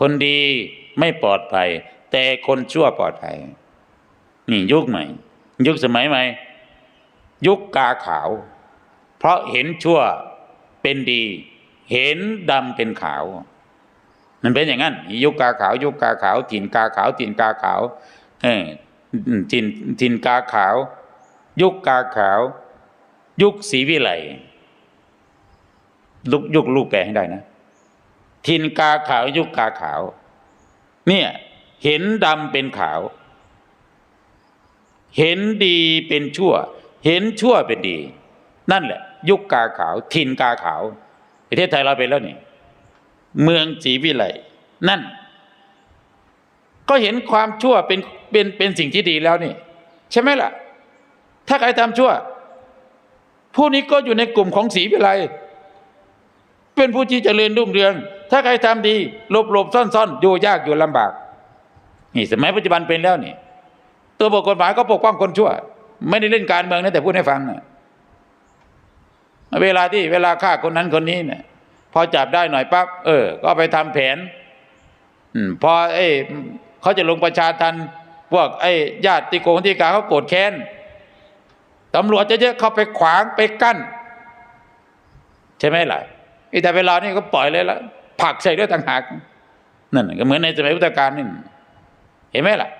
คนดีไม่ปลอดภัย แต่คนชั่วปลอดภัย นี่ยุคใหม่ ยุคสมัยใหม่ ยุคกาขาว เพราะเห็นชั่วเป็นดี เห็นดำเป็นขาว มันเป็นอย่างนั้น ยุคกาขาว ยุคกาขาวถิ่นกาขาวถิ่นกาขาวเออถิ่นถิ่นกาขาว ยุคกาขาว ยุคศรีวิไลลุกยุคลูกแปลให้ได้นะ ถิ่นกาขาวยุคกาขาว เนี่ยเห็นดำเป็นขาว เห็นดีเป็นชั่ว เห็นชั่วเป็นดี นั่นแหละ ยุคกาขาวถิ่นกาขาวประเทศไทยเราเป็นแล้วนี่เมืองศรีวิไลนั่น ก็เห็นความชั่วเป็นเป็นเป็นสิ่งที่ดีแล้วนี่ ใช่ไหมล่ะ ถ้าใครทำชั่ว ผู้นี้ก็อยู่ในกลุ่มของศรีวิไล เป็นผู้ที่เจริญรุ่งเรือง ถ้าใครทำดีหลบหลบซ่อนซ่อนอยู่ยากอยู่ลำบาก นี่สมัยปัจจุบันเป็นแล้วนี่ ตัวบทกฎหมายก็ปกป้องคนชั่ว ไม่ได้เล่นการเมืองนะแต่พูดให้ฟังนะเวลาที่เวลาฆ่าคนนั้นคนนี้เนี่ยพอจับได้หน่อยปั๊บเออ ก็ไปทำแผนอืพอเอ้เขาจะลงประชาทันพวกไอ้ญาติโกงที่กาเขาโกรธแค้นตำรวจจะเยอะเขาไปขวางไปกั้น ใช่ไหมล่ะ แต่เวลานี่ก็ปล่อยเลยละผักใส่ด้วยต่างหากนั่นก็เหมือนในสมัยพุทธกาลนี่เห็นไหมล่ะ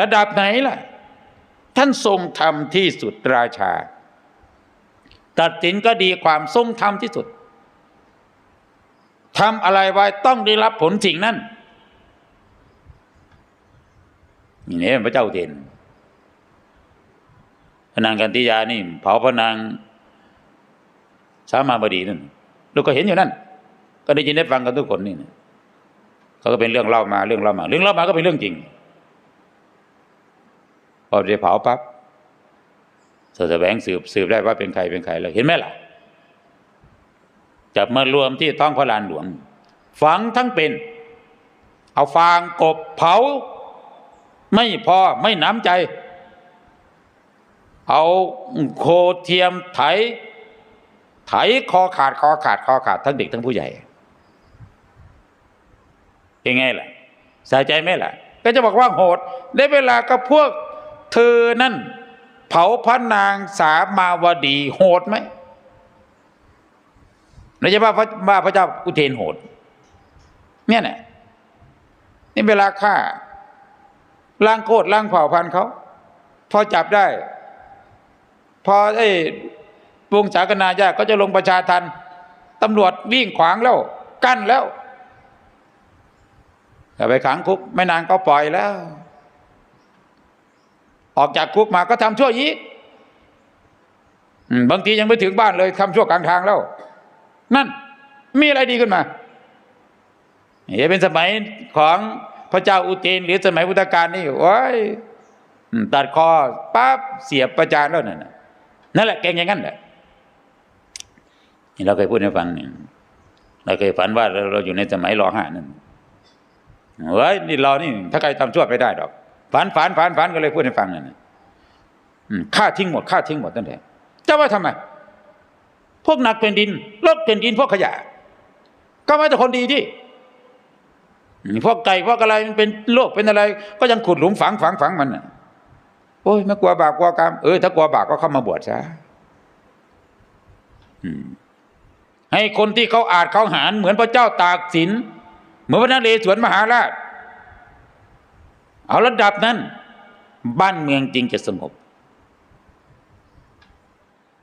ระดับไหนล่ะ ท่านทรงธรรมที่สุดราชา ตัดสินก็ดีความทรงธรรมที่สุดทำอะไรไว้ต้องได้รับผลสิ่งนั้นนี่เนี่ยพระเจ้าเทนพนางกันติยานี่ เผาพระนางสามาบดีนั่น ลูกก็เห็นอยู่นั่น ก็ได้ยินได้ฟังกันทุกคนนี่นะเขาก็เป็นเรื่องเล่ามาเรื่องเล่ามา เรื่องเล่ามาก็เป็นเรื่องจริงพอได้เผาปั๊บสแสวงสืบสืบได้ว่าเป็นใครเป็นใครแล้วเห็นไหมล่ะจับมารวมที่ท้องพระลานหลวง ฝังทั้งเป็น เอาฟางกบเผา ไม่พอไม่น้ำใจ เอาโคเทียมไถ ไถคอขาดคอขาดคอขาดทั้งเด็กทั้งผู้ใหญ่เป็นไงล่ะสายใจไหมล่ะ ก็จะบอกว่าโหดได้เวลากับพวกเธอนั่น เผาพระนางสามาวดีโหดไหมเราจะว่าพระว่าพระเจ้าอุเทนโหด เนี่ยนะนี่เวลาฆ่าล้างโคตรล้างเผ่าพันธุ์เขา พอจับได้ พอไอ้ วงศากนาญาก็จะลงประชาทันตำรวจวิ่งขวางแล้ว กั้นแล้วไปขังคุกไม่นานก็ปล่อยแล้ว ออกจากคุกมาก็ทำชั่วยีกบางทียังไม่ถึงบ้านเลยทำชั่วกลางทางแล้ว นั่นมีอะไรดีขึ้นมาเฮ้เป็นสมัยของพระเจ้าอุเทนหรือสมัยพุทธกาลนี่โอ้ยตัดคอปั๊บเสียบประจานแล้วนั่นนั่นแหละเก่งอย่างนั้นแหละ เราเคยพูดให้ฟังเนี่ยเราเคยฝันว่าเราอยู่ในสมัยรอห้านั่นเฮ้ยนี่เรานี่ ถ้าใครทำชั่วไปได้ดอกฝันฝันฝันฝันก็เลยพูดให้ฟังนั่นน่ะอืมฆ่าทิ้งหมดฆ่าทิ้งหมดตั้งแต่จะว่าทำไม พวกหนักแผ่นดินลดแผ่นดินพวกขยะ ก็ไม่แต่คนดีที่พวกไก่พวกอะไรมันเป็นโรคเป็นอะไร ก็ยังขุดหลุมฝังฝังฝังมันน่ะโอ้ยไม่กลัวบาปกลัวกรรมเออถ้ากลัวบาปก็เข้ามาบวชซะอืม ให้คนที่เขาอาจเขาหารเหมือนพระเจ้าตากสิน เหมือนพระนเรศวรมหาราช เอาระดับนั้น บ้านเมืองจริงจะสงบ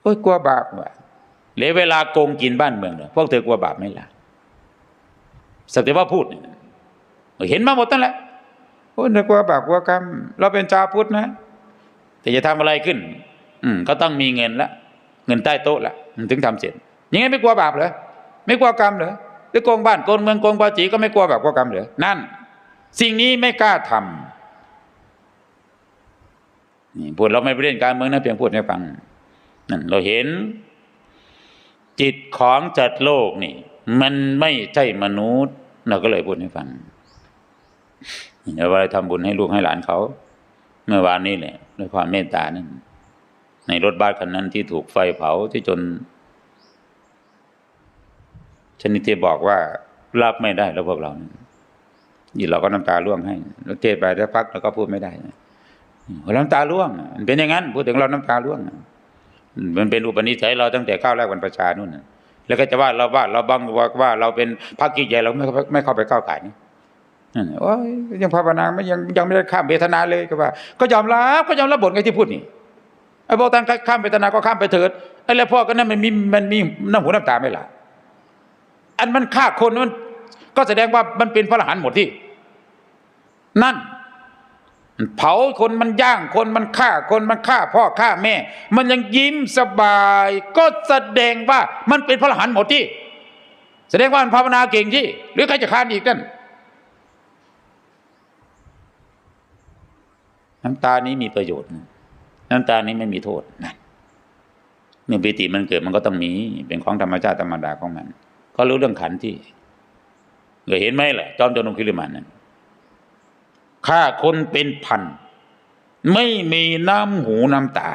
โอ้ยกลัวบาปว่ะเหลือเวลาโกงกินบ้านเมืองเลยพวกเธอกลัวบาปไหมล่ะสักแต่ว่าพูด เห็นมาหมดแหละโอ้ยกลัวบาปกลัวกรรม เราเป็นชาวพุทธนะ แต่จะทำอะไรขึ้น อืมก็ต้องมีเงินละ เงินใต้โต๊ะละถึงทำเสร็จ ยังไงไม่กลัวบาปเหรอไม่กลัวกรรมเหรอหรือโกงบ้านโกงเมืองโกงภาษีก็ไม่กลัวบาปกลัวกรรมเหรอนั่น สิ่งนี้ไม่กล้าทำนี่พูดเราไม่ไปเล่นการเมืองนะเพียงพูดให้ฟังนั่นเราเห็น จิตของจัดโลกนี่ มันไม่ใช่มนุษย์ เราก็เลยพูดให้ฟังเดี๋ยวว่าทำบุญให้ลูกให้หลานเขา เมื่อวานนี้แหละด้วยความเมตตานั่นในรถบัสคันนั้นที่ถูกไฟเผาที่จน ชนิดที่บอกว่ารับไม่ได้แล้วพวกเรานี่เราก็น้ำตาร่วงให้เราเทศไปสักพักเราก็พูดไม่ได้นะเราน้ำตาร่วงมันเป็นอย่างนั้น พูดถึงเราน้ำตาร่วงมันเป็นอุปนิสัยเราตั้งแต่ก้าวแรกวันประชานู่นแล้วก็จะว่าเราว่าเราบังว่าว่า เราเป็นพรรคกิจใหญ่เราไม่ไม่เข้าไปก้าวไก่นี่โอ้ยยังภาวนาไม่ยังยังไม่ได้ข้ามเวทนาเลยก็ว่า ก็ยอมรับก็ยอมรับบทไงที่พูดนี่ไอ้บอกตั้งข้ามเวทนาก็ข้ามไปเถิดไอ้แล้วพ่อก็นั่นมันมีมันมีน้ำหูน้ำตาไม่หล่ะ อันมันฆ่าคนมันก็แสดงว่ามันเป็นพระอรหันต์หมดที่ นั่น เผาคนมันย่างคนมันฆ่าคนมันฆ่าพ่อฆ่าแม่ มันยังยิ้มสบาย ก็แสดงว่ามันเป็นพระอรหันต์หมดที่ แสดงว่ามันภาวนาเก่งที่ หรือใครจะค้านอีกนั่นน้ำตานี้มีประโยชน์ น้ำตานี้ไม่มีโทษนั่นเมื่อปิติมันเกิดมันก็ต้องมีเป็นของธรรมชาติธรรมดาของมัน ก็รู้เรื่องขันที่เคยเห็นไหมล่ะจอมจรองคิริมันนั้นฆ่าคนเป็นพัน ไม่มีน้ำหูน้ำตา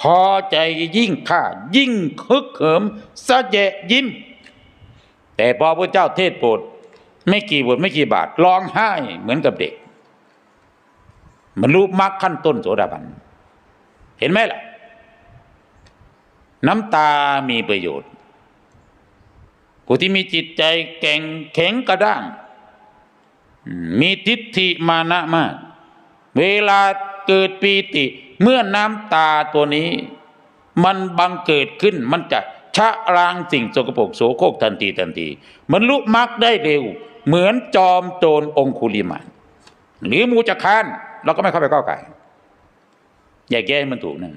พอใจยิ่งฆ่า ยิ่งคึกเขิมสะแยะยิ้ม แต่พอพระเจ้าเทศโปรดไม่กี่บทไม่กี่บาทร้องไห้เหมือนกับเด็กบรรลุมรรคขั้นต้นโสดาบัน เห็นไหมล่ะ น้ำตามีประโยชน์ ผู้ที่มีจิตใจแข็งแข็งกระด้าง มีทิฏฐิมานะมาก เวลาเกิดปีติ เมื่อน้ำตาตัวนี้ มันบังเกิดขึ้นมันจะชะล้างสิ่งสกปรกโสโครกทันทีทันทีมันลุกมักได้เร็ว เหมือนจอมโจรองคุลิมานหรือมูจะคานเราก็ไม่เข้าไปก้าวไก่อย่าแก้ให้มันถูกนั่น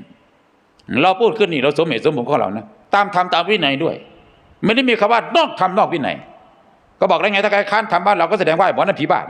เราพูดขึ้นนี่เราสมเหตุสมผลของเรานะตามธรรมตามวินัยด้วย ไม่ได้มีคำว่านอกธรรมนอกวินัยก็บอกแล้วไงถ้าใครค้านทำบ้านเราก็แสดงว่าไอ้หมอนั่นผีบ้าน